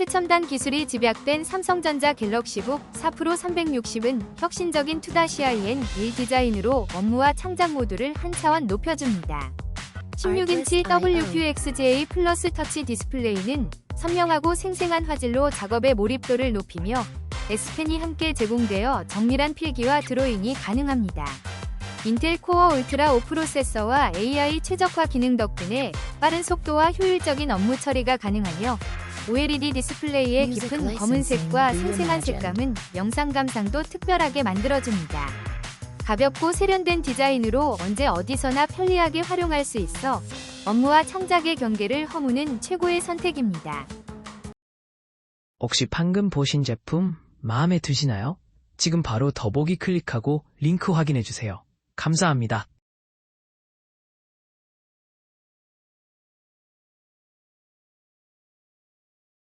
최첨단 기술이 집약된 삼성전자 갤럭시북 4 프로 360은 혁신적인 2-IN1 디자인으로 업무와 창작 모두를 한 차원 높여줍니다. 16인치 WQXJ 플러스 터치 디스플레이는 선명하고 생생한 화질로 작업의 몰입도를 높이며 S펜이 함께 제공되어 정밀한 필기와 드로잉이 가능합니다. 인텔 코어 울트라 5 프로세서와 AI 최적화 기능 덕분에 빠른 속도와 효율적인 업무 처리가 가능하며 OLED 디스플레이의 깊은 검은색과 생생한 색감은 영상 감상도 특별하게 만들어줍니다. 가볍고 세련된 디자인으로 언제 어디서나 편리하게 활용할 수 있어 업무와 창작의 경계를 허무는 최고의 선택입니다. 혹시 방금 보신 제품 마음에 드시나요? 지금 바로 더보기 클릭하고 링크 확인해 주세요. 감사합니다.